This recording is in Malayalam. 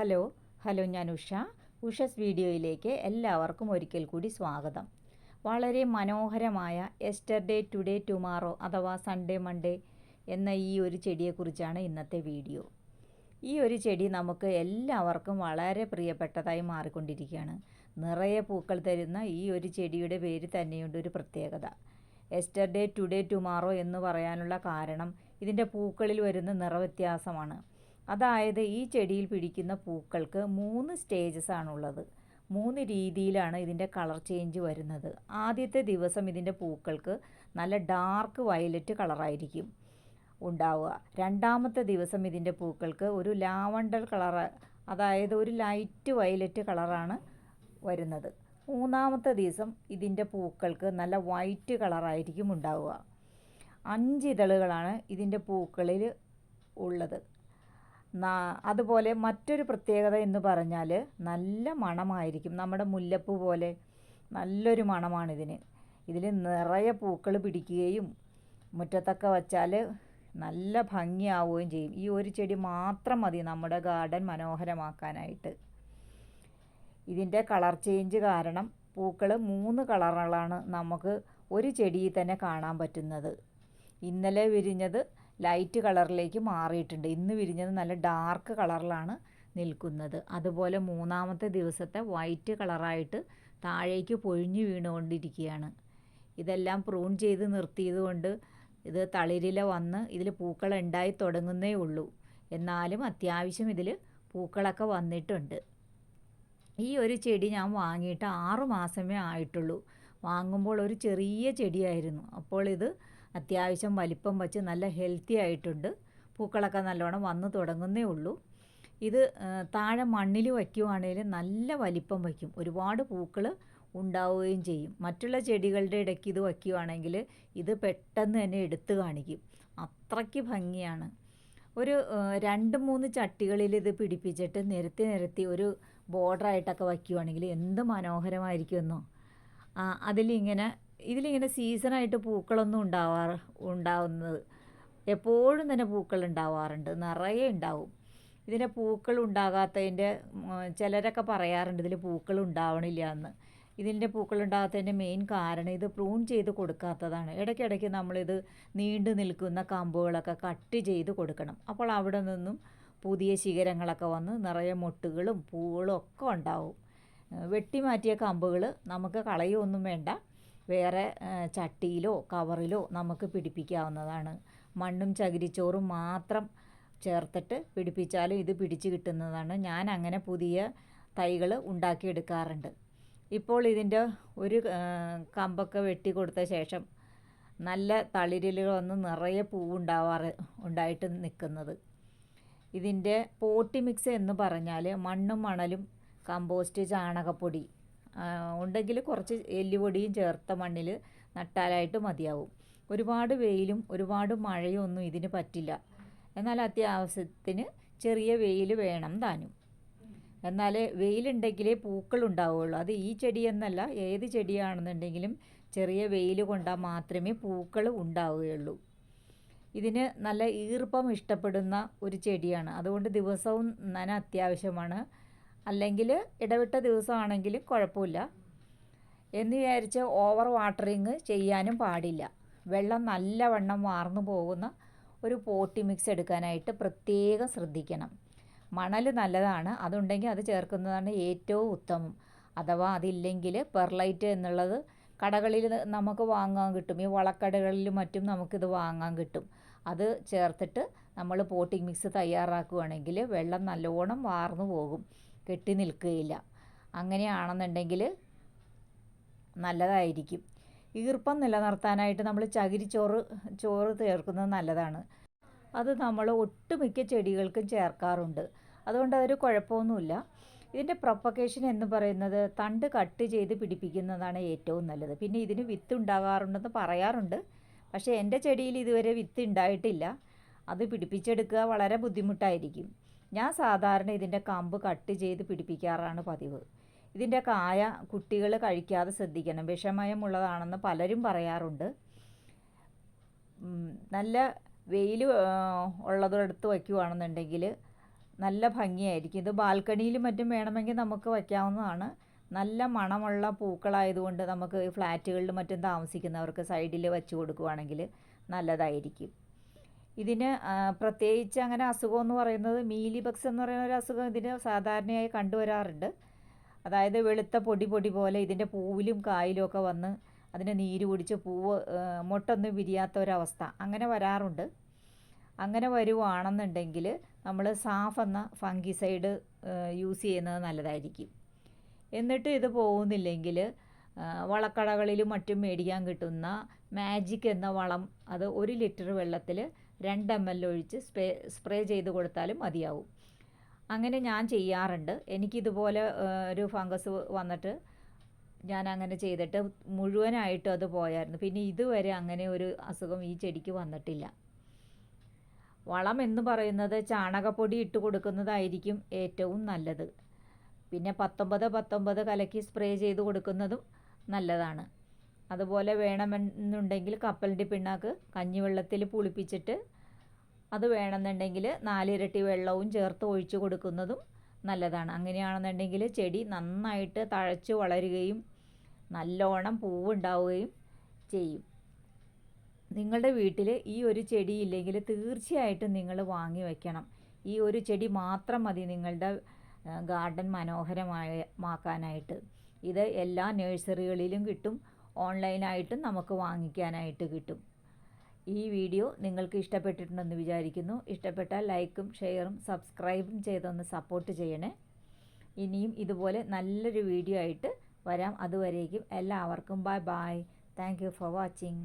ഹലോ ഹലോ ഞാൻ ഉഷ. ഉഷസ് വീഡിയോയിലേക്ക് എല്ലാവർക്കും ഒരിക്കൽ കൂടി സ്വാഗതം. വളരെ മനോഹരമായ എസ്റ്റർഡേ ടുഡേ ടുമാറോ അഥവാ സൺഡേ മൺഡേ എന്ന ഈ ഒരു ചെടിയെക്കുറിച്ചാണ് ഇന്നത്തെ വീഡിയോ. ഈ ഒരു ചെടി നമുക്ക് എല്ലാവർക്കും വളരെ പ്രിയപ്പെട്ടതായി മാറിക്കൊണ്ടിരിക്കുകയാണ്. നിറയെ പൂക്കൾ തരുന്ന ഈ ഒരു ചെടിയുടെ പേര് തന്നെയുണ്ട് ഒരു പ്രത്യേകത. എസ്റ്റർഡേ ടുഡേ ടുമാറോ എന്ന് പറയാനുള്ള കാരണം ഇതിന്റെ പൂക്കളിൽ വരുന്ന നിറവ്യത്യാസമാണ്. അതായത് ഈ ചെടിയിൽ പിടിക്കുന്ന പൂക്കൾക്ക് മൂന്ന് സ്റ്റേജസ് ആണുള്ളത്. മൂന്ന് രീതിയിലാണ് ഇതിന്റെ കളർ ചേഞ്ച് വരുന്നത്. ആദ്യത്തെ ദിവസം ഇതിന്റെ പൂക്കൾക്ക് നല്ല ഡാർക്ക് വയലറ്റ് കളറായിരിക്കും ഉണ്ടാവുക. രണ്ടാമത്തെ ദിവസം ഇതിന്റെ പൂക്കൾക്ക് ഒരു ലാവണ്ടർ കളർ അതായത് ഒരു ലൈറ്റ് വയലറ്റ് കളറാണ് വരുന്നത്. മൂന്നാമത്തെ ദിവസം ഇതിന്റെ പൂക്കൾക്ക് നല്ല വൈറ്റ് കളറായിരിക്കും ഉണ്ടാവുക. അഞ്ച് ഇതളുകളാണ് ഇതിന്റെ പൂക്കളിൽ ഉള്ളത്. അതുപോലെ മറ്റൊരു പ്രത്യേകത എന്ന് പറഞ്ഞാൽ നല്ല മണമായിരിക്കും. നമ്മുടെ മുല്ലപ്പൂ പോലെ നല്ലൊരു മണമാണിതിന്. ഇതിൽ നിറയെ പൂക്കൾ പിടിക്കുകയും മുറ്റത്തൊക്കെ വച്ചാൽ നല്ല ഭംഗിയാവുകയും ചെയ്യും. ഈ ഒരു ചെടി മാത്രം മതി നമ്മുടെ ഗാർഡൻ മനോഹരമാക്കാനായിട്ട്. ഇതിന്റെ കളർ ചേഞ്ച് കാരണം പൂക്കൾ മൂന്ന് കളറുകളാണ് നമുക്ക് ഒരു ചെടിയിൽ തന്നെ കാണാൻ പറ്റുന്നത്. ഇന്നലെ വിരിഞ്ഞത് ലൈറ്റ് കളറിലേക്ക് മാറിയിട്ടുണ്ട്. ഇന്ന് വിരിഞ്ഞത് നല്ല ഡാർക്ക് കളറിലാണ് നിൽക്കുന്നത്. അതുപോലെ മൂന്നാമത്തെ ദിവസത്തെ വൈറ്റ് കളറായിട്ട് താഴേക്ക് പൊഴിഞ്ഞു വീണുകൊണ്ടിരിക്കുകയാണ്. ഇതെല്ലാം പ്രൂൺ ചെയ്ത് നിർത്തിയതുകൊണ്ട് ഇത് തളിരില വന്ന് ഇതിൽ പൂക്കൾ ഉണ്ടായി തുടങ്ങുന്നേ ഉള്ളൂ. എന്നാലും അത്യാവശ്യം ഇതിൽ പൂക്കളൊക്കെ വന്നിട്ടുണ്ട്. ഈ ഒരു ചെടി ഞാൻ വാങ്ങിയിട്ട് ആറു മാസമേ ആയിട്ടുള്ളൂ. വാങ്ങുമ്പോൾ ഒരു ചെറിയ ചെടിയായിരുന്നു. അപ്പോൾ ഇത് അത്യാവശ്യം വലിപ്പം വച്ച് നല്ല ഹെൽത്തി ആയിട്ടുണ്ട്. പൂക്കളൊക്കെ നല്ലോണം വന്നു തുടങ്ങുന്നേ ഉള്ളൂ. ഇത് താഴെ മണ്ണിൽ വയ്ക്കുവാണെങ്കിൽ നല്ല വലിപ്പം വയ്ക്കും. ഒരുപാട് പൂക്കൾ ഉണ്ടാവുകയും ചെയ്യും. മറ്റുള്ള ചെടികളുടെ ഇടയ്ക്ക് ഇത് വയ്ക്കുവാണെങ്കിൽ ഇത് പെട്ടെന്ന് തന്നെ എടുത്തു കാണിക്കും. അത്രയ്ക്ക് ഭംഗിയാണ്. ഒരു രണ്ട് മൂന്ന് ചട്ടികളിൽ ഇത് പിടിപ്പിച്ചിട്ട് നിരത്തി നിരത്തി ഒരു ബോർഡറായിട്ടൊക്കെ വയ്ക്കുവാണെങ്കിൽ എന്ത് മനോഹരമായിരിക്കുമെന്നോ. അതിലിങ്ങനെ ഇതിലിങ്ങനെ സീസണായിട്ട് പൂക്കളൊന്നും ഉണ്ടാവാറ് ഉണ്ടാവുന്നത് എപ്പോഴും തന്നെ പൂക്കൾ ഉണ്ടാവാറുണ്ട് നിറയെ ഉണ്ടാവും. ഇതിന്റെ പൂക്കൾ ഉണ്ടാകാത്തതിന്റെ ചിലരൊക്കെ പറയാറുണ്ട് ഇതിൽ പൂക്കൾ ഉണ്ടാവണില്ല എന്ന്. ഇതിന്റെ പൂക്കൾ ഉണ്ടാകാത്തതിന്റെ മെയിൻ കാരണം ഇത് പ്രൂൺ ചെയ്ത് കൊടുക്കാത്തതാണ്. ഇടയ്ക്കിടയ്ക്ക് നമ്മളിത് നീണ്ടു നിൽക്കുന്ന കമ്പുകളൊക്കെ കട്ട് ചെയ്ത് കൊടുക്കണം. അപ്പോൾ അവിടെ നിന്നും പുതിയ ശിഖരങ്ങളൊക്കെ വന്ന് നിറയെ മൊട്ടുകളും പൂവുകളും ഒക്കെ ഉണ്ടാവും. വെട്ടിമാറ്റിയ കമ്പുകൾ നമുക്ക് കളയൊന്നും വേണ്ട. വേറെ ചട്ടിയിലോ കവറിലോ നമുക്ക് പിടിപ്പിക്കാവുന്നതാണ്. മണ്ണും ചകിരിച്ചോറും മാത്രം ചേർത്തിട്ട് പിടിപ്പിച്ചാലും ഇത് പിടിച്ച് കിട്ടുന്നതാണ്. ഞാൻ അങ്ങനെ പുതിയ തൈകൾ ഉണ്ടാക്കിയെടുക്കാറുണ്ട്. ഇപ്പോൾ ഇതിന്റെ ഒരു കമ്പൊക്കെ വെട്ടി കൊടുത്ത ശേഷം നല്ല തളിരലുകൾ വന്ന് നിറയെ പൂവുണ്ടാവാറ് ഉണ്ടായിട്ട് നിൽക്കുന്നത്. ഇതിന്റെ പോട്ടി മിക്സ് എന്ന് പറഞ്ഞാൽ മണ്ണും മണലും കമ്പോസ്റ്റ് ചാണകപ്പൊടി ഉണ്ടെങ്കിൽ കുറച്ച് എല്ലുപൊടിയും ചേർത്ത മണ്ണിൽ നട്ടാലായിട്ട് മതിയാവും. ഒരുപാട് വെയിലും ഒരുപാട് മഴയും ഒന്നും ഇതിന് പറ്റില്ല. എന്നാൽ അത്യാവശ്യത്തിന് ചെറിയ വെയിൽ വേണം താനും. എന്നാൽ വെയിലുണ്ടെങ്കിലേ പൂക്കൾ ഉണ്ടാവുകയുള്ളൂ അത് ഈ ചെടിയെന്നല്ല ഏത് ചെടിയാണെന്നുണ്ടെങ്കിലും ചെറിയ വെയിൽ കൊണ്ടാൽ മാത്രമേ പൂക്കൾ ഉണ്ടാവുകയുള്ളൂ. ഇതിന് നല്ല ഈർപ്പം ഇഷ്ടപ്പെടുന്ന ഒരു ചെടിയാണ്. അതുകൊണ്ട് ദിവസവും നന അത്യാവശ്യമാണ്. അല്ലെങ്കിൽ ഇടവിട്ട ദിവസമാണെങ്കിലും കുഴപ്പമില്ല. എന്ന് വിചാരിച്ച് ഓവർ വാട്ടറിങ് ചെയ്യാനും പാടില്ല. വെള്ളം നല്ലവണ്ണം വാർന്നു പോകുന്ന ഒരു പോട്ടി മിക്സ് എടുക്കാനായിട്ട് പ്രത്യേകം ശ്രദ്ധിക്കണം. മണൽ നല്ലതാണ്. അതുണ്ടെങ്കിൽ അത് ചേർക്കുന്നതാണ് ഏറ്റവും ഉത്തമം. അഥവാ അതില്ലെങ്കിൽ പെർലൈറ്റ് എന്നുള്ളത് കടകളിൽ നമുക്ക് വാങ്ങാൻ കിട്ടും. ഈ വളക്കടകളിലും മറ്റും നമുക്കിത് വാങ്ങാൻ കിട്ടും. അത് ചേർത്തിട്ട് നമ്മൾ പോട്ടിംഗ് മിക്സ് തയ്യാറാക്കുകയാണെങ്കിൽ വെള്ളം നല്ലോണം വാർന്നു പോകും. കെട്ടി നിൽക്കുകയില്ല. അങ്ങനെയാണെന്നുണ്ടെങ്കിൽ നല്ലതായിരിക്കും. ഈർപ്പം നിലനിർത്താനായിട്ട് നമ്മൾ ചകിരിച്ചോറ് ചോറ് ചേർക്കുന്നത് നല്ലതാണ്. അത് നമ്മൾ ഒട്ടുമിക്ക ചെടികൾക്കും ചേർക്കാറുണ്ട്. അതുകൊണ്ട് അതൊരു കുഴപ്പമൊന്നുമില്ല. ഇതിന്റെ പ്രൊപ്പക്കേഷൻ എന്ന് പറയുന്നത് തണ്ട് കട്ട് ചെയ്ത് പിടിപ്പിക്കുന്നതാണ് ഏറ്റവും നല്ലത്. പിന്നെ ഇതിന് വിത്ത് ഉണ്ടാകാറുണ്ടെന്ന് പറയാറുണ്ട്. പക്ഷേ എന്റെ ചെടിയിൽ ഇതുവരെ വിത്ത് ഉണ്ടായിട്ടില്ല. അത് പിടിപ്പിച്ചെടുക്കുക വളരെ ബുദ്ധിമുട്ടായിരിക്കും. ഞാൻ സാധാരണ ഇതിന്റെ കമ്പ് കട്ട് ചെയ്ത് പിടിപ്പിക്കാറാണ് പതിവ്. ഇതിന്റെ കായ കുട്ടികൾ കഴിക്കാതെ ശ്രദ്ധിക്കണം. വിഷമയമുള്ളതാണെന്ന് പലരും പറയാറുണ്ട്. നല്ല വെയിൽ ഉള്ളതെടുത്ത് വയ്ക്കുവാണെന്നുണ്ടെങ്കിൽ നല്ല ഭംഗിയായിരിക്കും. ഇത് ബാൽക്കണിയിലും മറ്റും വേണമെങ്കിൽ നമുക്ക് വയ്ക്കാവുന്നതാണ്. നല്ല മണമുള്ള പൂക്കളായതുകൊണ്ട് നമുക്ക് ഫ്ലാറ്റുകളിലും മറ്റും താമസിക്കുന്നവർക്ക് സൈഡിൽ വെച്ച് കൊടുക്കുവാണെങ്കിൽ നല്ലതായിരിക്കും. ഇതിന് പ്രത്യേകിച്ച് അങ്ങനെ അസുഖം എന്ന് പറയുന്നത് മീലി ബക്സ് എന്ന് പറയുന്ന ഒരു അസുഖം ഇതിന് സാധാരണയായി കണ്ടുവരാറുണ്ട്. അതായത് വെളുത്ത പൊടി പൊടി പോലെ ഇതിന്റെ പൂവിലും കായിലും ഒക്കെ വന്ന് അതിന് നീര് കുടിച്ച് പൂവ് മുട്ടൊന്നും വിരിയാത്ത ഒരവസ്ഥ അങ്ങനെ വരാറുണ്ട്. അങ്ങനെ വരുവാണെന്നുണ്ടെങ്കിൽ നമ്മൾ സാഫ് എന്ന ഫംഗിസൈഡ് യൂസ് ചെയ്യുന്നത് നല്ലതായിരിക്കും. എന്നിട്ട് ഇത് പോകുന്നില്ലെങ്കിൽ വളക്കടകളിലും മറ്റും മേടിക്കാൻ കിട്ടുന്ന മാജിക് എന്ന വളം അത് ഒരു ലിറ്റർ വെള്ളത്തിൽ രണ്ട് എം എൽ ഒഴിച്ച് സ്പ്രേ സ്പ്രേ ചെയ്ത് കൊടുത്താലും മതിയാവും. അങ്ങനെ ഞാൻ ചെയ്യാറുണ്ട്. എനിക്കിതുപോലെ ഒരു ഫംഗസ് വന്നിട്ട് ഞാൻ അങ്ങനെ ചെയ്തിട്ട് മുഴുവനായിട്ടും അത് പോയായിരുന്നു. പിന്നെ ഇതുവരെ അങ്ങനെ ഒരു അസുഖം ഈ ചെടിക്ക് വന്നിട്ടില്ല. വളം എന്ന് പറയുന്നത് ചാണകപ്പൊടി ഇട്ട് കൊടുക്കുന്നതായിരിക്കും ഏറ്റവും നല്ലത്. പിന്നെ പത്തൊമ്പത് പത്തൊമ്പത് കലക്കി സ്പ്രേ ചെയ്ത് കൊടുക്കുന്നതും നല്ലതാണ്. അതുപോലെ വേണമെന്നുണ്ടെങ്കിൽ കപ്പലിന്റെ പിണ്ണാക്ക് കഞ്ഞിവെള്ളത്തിൽ പുളിപ്പിച്ചിട്ട് അത് വേണമെന്നുണ്ടെങ്കിൽ നാലിരട്ടി വെള്ളവും ചേർത്ത് ഒഴിച്ചു കൊടുക്കുന്നതും നല്ലതാണ്. അങ്ങനെയാണെന്നുണ്ടെങ്കിൽ ചെടി നന്നായിട്ട് തഴച്ച് വളരുകയും നല്ലോണം പൂവുണ്ടാവുകയും ചെയ്യും. നിങ്ങളുടെ വീട്ടിൽ ഈ ഒരു ചെടി ഇല്ലെങ്കിൽ തീർച്ചയായിട്ടും നിങ്ങൾ വാങ്ങി വയ്ക്കണം. ഈ ഒരു ചെടി മാത്രം മതി നിങ്ങളുടെ ഗാർഡൻ മനോഹരമായ മാക്കാനായിട്ട്. ഇത് എല്ലാ നഴ്സറികളിലും കിട്ടും. ഓൺലൈനായിട്ടും നമുക്ക് വാങ്ങിക്കാനായിട്ട് കിട്ടും. ഈ വീഡിയോ നിങ്ങൾക്ക് ഇഷ്ടപ്പെട്ടിട്ടുണ്ടെന്ന് വിചാരിക്കുന്നു. ഇഷ്ടപ്പെട്ടാൽ ലൈക്കും ഷെയറും സബ്സ്ക്രൈബും ചെയ്തൊന്ന് സപ്പോർട്ട് ചെയ്യണേ. ഇനിയും ഇതുപോലെ നല്ലൊരു വീഡിയോ ആയിട്ട് വരാം. അതുവരേക്കും എല്ലാവർക്കും bye bye thank for watching